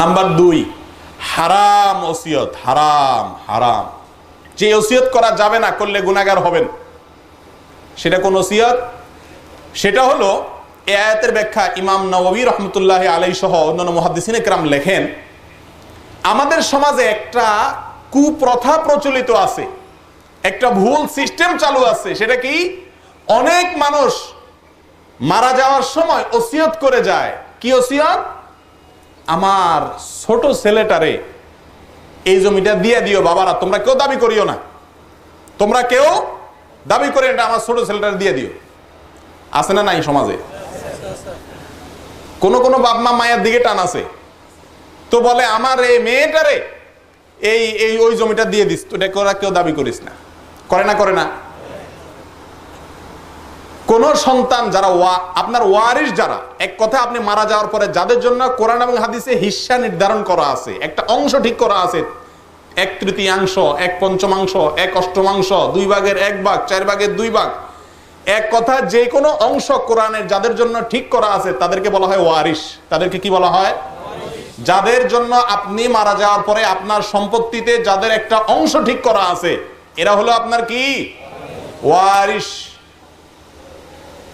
Number দুই, হারাম ওসিয়ত, হারাম হারাম। যে ওসিয়ত করা যাবে না, করলে গুনাগার হবেন। সেটা কোন ওসিয়ত? সেটা হলো এ আয়াতের ব্যাখ্যা ইমাম নবী রহমতুল্লাহ আলাই সহ অন্যান্য মহাদিসিন একরাম লেখেন, আমাদের সমাজে একটা কুপ্রথা প্রচলিত আছে, একটা ভুল সিস্টেম চালু আছে, সেটা কি? অনেক মানুষ মারা যাওয়ার সময় ওসিয়ত করে যায়। কি ওসিয়ত? আমার ছোট ছেলেটারে এই জমিটা দিয়ে দিও বাবারা, তোমরা কেউ দাবি করিও না। তোমরা কেউ দাবি করে এটা আমার ছোট ছেলেটারে দিয়ে দিও। আছে না নাই সমাজে? কোন কোনো বাপ মা মায়ের দিকে টান আছে। তো বলে, আমার এই মেয়েটারে এই এই, ওই জমিটা দিয়ে দিস, তো এটা কেউ দাবি করিস না। করে না করে না। কোন সন্তান যারা ওয়া, আপনার ওয়ারিস যারা, এক কথা আপনি মারা যাওয়ার পরে যাদের জন্য কোরআন এবং হাদিসে হিস্সা নির্ধারণ করা আছে, একটা অংশ ঠিক করা আছে, এক তৃতীয়াংশ, এক পঞ্চমাংশ, এক অষ্টমাংশ, দুই ভাগের এক ভাগ, চার ভাগের দুই ভাগ, এক কথা যে কোনো অংশ কোরআনের যাদের জন্য ঠিক করা আছে, তাদেরকে বলা হয় ওয়ারিস তাদেরকে কি বলা হয়? যাদের জন্য আপনি মারা যাওয়ার পরে আপনার সম্পত্তিতে যাদের একটা অংশ ঠিক করা আছে, এরা হলো আপনার কি? ওয়ারিস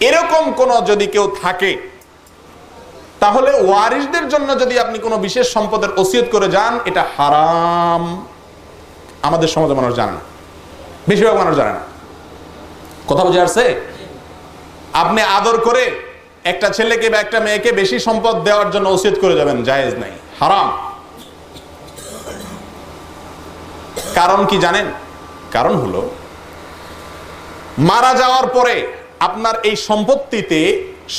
এরকম কোন যদি কেউ থাকে, তাহলে ওয়ারিসদের জন্য যদি আপনি কোনো বিশেষ সম্পদের ওসিয়ত করে যান, এটা হারাম। আমাদের সমাজে মানুষ জানে না। বেশিরভাগ মানুষ জানে না। কথা বুঝে আসছে? আপনি আদর করে একটা ছেলেকে বা একটা মেয়েকে বেশি সম্পদ দেওয়ার জন্য ওসিয়ত করে যাবেন, জায়েজ নাই। হারাম। কারণ কি জানেন? কারণ হলো, মারা যাওয়ার পরে আপনার এই সম্পত্তিতে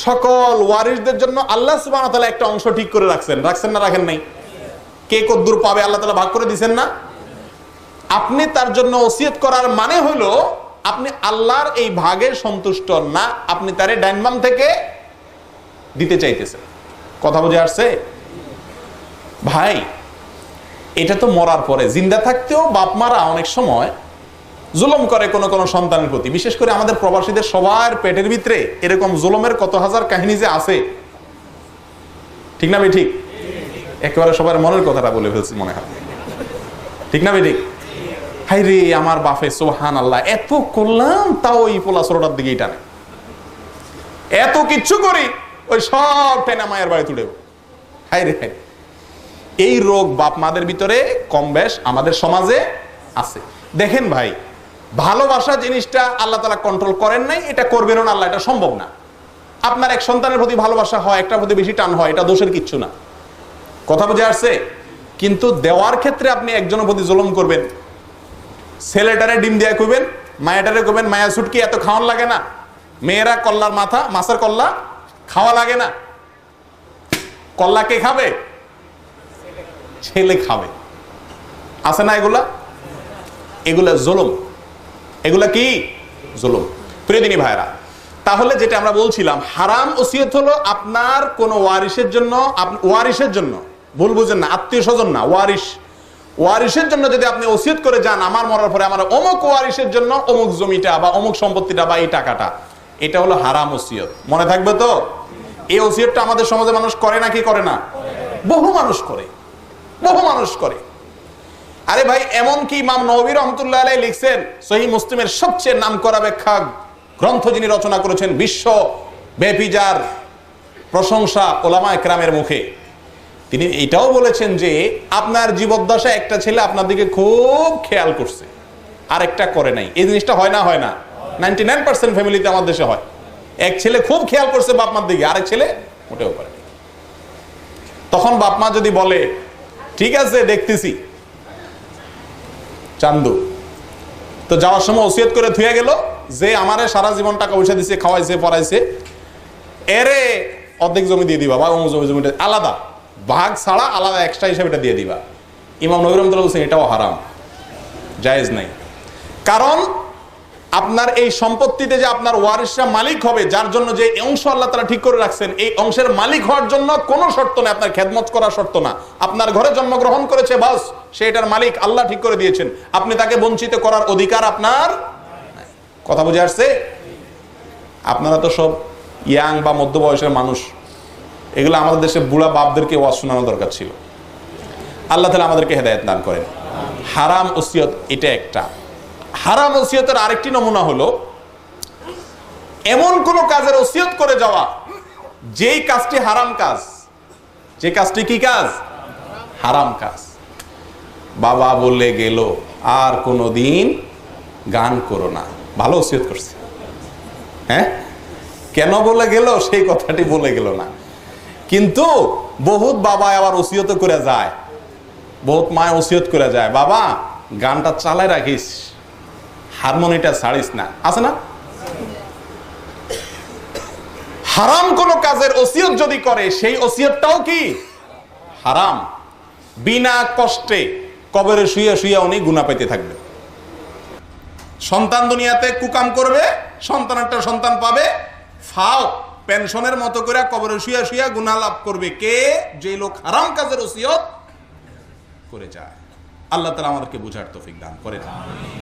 সকল ওয়ারিসদের জন্য আল্লাহ সুবাহ একটা অংশ ঠিক করে রাখছেন। রাখছেন না, রাখেন নাই? কে কদ্দুর পাবে? আল্লাহ তালা ভাগ করে দিছেন না? আপনি তার জন্য ওসিয়ত করার মানে হলো, আপনি আল্লাহর এই ভাগে সন্তুষ্ট না, আপনি তারে ডাইনবাম থেকে দিতে চাইতেছেন। কথা বুঝে আসছে? ভাই, এটা তো মরার পরে। জিন্দা থাকতেও বাপ মারা অনেক সময় জুলম করে কোনো কোনো সন্তানের প্রতি। বিশেষ করে আমাদের প্রবাসীদের সবার পেটের ভিতরে এরকম জুলমের কত হাজার কাহিনী যে আছে। ঠিক না ভাই ঠিক? একেবারে সবার মনের কথাটা বলে ফেলছি মনে হয়। ঠিক না ঠিক? হাই রে আমার বাফে সোহান আল্লাহ এত করলাম, তাও ওই পোলা ষোলোটার দিকেই টানে। এত কিচ্ছু করি, ওই সব টেনা মায়ের বাড়ি তুলে হাই রে হাই এই রোগ বাপ মাদের ভিতরে কম বেশ আমাদের সমাজে আছে। দেখেন ভাই ভালোবাসা জিনিসটা আল্লাহ তালা কন্ট্রোল করেন নাই, এটা করবেনও না, আল্লাহ, এটা সম্ভব না। আপনার এক সন্তানের প্রতি ভালোবাসা হয়, একটার প্রতি বেশি টান হয়, এটা দোষের কিচ্ছু না। কথা বুঝে আসছে? কিন্তু দেওয়ার ক্ষেত্রে আপনি একজনের প্রতি জুলুম করবেন। ছেলেটারে ডিম দিয়ে কইবেন মায়াটারে কইবেন মায়া সুটকি এত খাওয়ান লাগে না। মেয়েরা কল্লার মাথা, মাছের কল্লা খাওয়া লাগে না। কল্লা কে খাবে? ছেলে খাবে। আছে না এগুলা? এগুলা জুলুম। এগুলা কি? জুলুম। প্রিয়দিনী ভাইরা তাহলে যেটা আমরা বলছিলাম, হারাম ওসিয়ত হলো আপনার কোন ওয়ারিসের জন্য ওয়ারিসের জন্য, ভুল বুঝেন না, আত্মীয় স্বজন না, ওয়ারিস। ওয়ারিসের জন্য যদি আপনি ওসিয়ত করে যান, আমার মরার পরে আমার অমুক ওয়ারিসের জন্য অমুক জমিটা বা অমুক সম্পত্তিটা বা এই টাকাটা, এটা হলো হারাম ওসিয়ত। মনে থাকবে তো? এই ওসিয়তটা আমাদের সমাজে মানুষ করে নাকি করে না? বহু মানুষ করে। বহু মানুষ করে। আরে ভাই, এমন কি ইমাম নবী রহমতুল্লাহ আলাই লিখছেন? সহি মুসলিমের সবচেয়ে নাম করা ব্যাখ্যা গ্রন্থ যিনি রচনা করেছেন বিশ্ব ব্যাপী যার প্রশংসা ওলামা একরামের মুখে। তিনি এটাও বলেছেন যে, আপনার জীবদ্দশা একটা ছেলে আপনার দিকে খুব খেয়াল করছে, আর একটা করে নাই। এই জিনিসটা হয় না হয় না। নাইনটি নাইন পার্সেন্ট ফ্যামিলিতে আমার দেশে হয়। এক ছেলে খুব খেয়াল করছে বাপমার দিকে, আরেক ছেলে মোটেও করে তখন বাপমা যদি বলে, ঠিক আছে, দেখতেছি। চান্দু। তো যাওয়ার সময় ওসিয়ত করে থুয়ে গেল, যে আমারে সারা জীবন টাকা পয়সা দিছে, খাওয়াইছে, পড়াইছে। এরে অর্ধেক জমি দিয়ে দিবা, বা জমি জমিটা আলাদা। ভাগ ছাড়া আলাদা এক্সট্রা হিসাবে এটা দিয়ে দিবা। ইমাম নবীর বলছেন, এটাও হারাম। জায়েজ নাই। কারণ আপনার এই সম্পত্তিতে যে আপনার ওয়ারিসরা মালিক হবে, যার জন্য যে অংশ আল্লাহ তারা ঠিক করে রাখছেন, এই অংশের মালিক হওয়ার জন্য কোনো শর্ত নেই, আপনার খেদমত করার শর্ত না। আপনার ঘরে জন্মগ্রহণ করেছে, বাস সে এটার মালিক আল্লাহ ঠিক করে দিয়েছেন। আপনি তাকে বঞ্চিত করার অধিকার আপনার কথা বুঝে আসছে? আপনারা তো সব ইয়াং বা মধ্য বয়সের মানুষ। এগুলো আমাদের দেশে বুড়া বাপদেরকে ওয়াজ শোনানো দরকার ছিল। আল্লাহ তালা আমাদেরকে হেদায়ত দান করেন। হারাম ওসিয়ত এটা একটা। হারাম ওসিয়তের আরেকটি নমুনা হলো, এমন কোন কাজের ওসিয়ত করে যাওয়া, যেই কাজটি হারাম কাজ। যে কাজটি কি কাজ? হারাম কাজ। বাবা বলে গেল, আর কোনো দিন গান করো না। ভালো ওসিয়ত করছে। হ্যাঁ? কেন বলে গেল? সেই কথাটি বলে গেল না। কিন্তু বহুত বাবা আবার ওসিয়ত করে যায়। বহুত মায় ওসিয়ত করে যায়, বাবা, গানটা চালায় রাখিস। হারমোনিটা ছাড়িস না। আছে না? হারাম কোন কাজের ওসিয়ত যদি করে, সেই ওসিয়তটাও কি? হারাম। বিনা কষ্টে কবরে শুয়ে শুয়ে উনি গুণা পেতে থাকবে। সন্তান দুনিয়াতে কুকাম করবে, সন্তান একটা সন্তান পাবে, ফাও, পেনশনের মতো করে কবরে শুয়ে শুয়ে গুণা লাভ করবে। কে? যে লোক হারাম কাজের ওসিয়ত করে যায়। আল্লাহ তালা আমাদেরকে বুঝার তৌফিক দান করেন।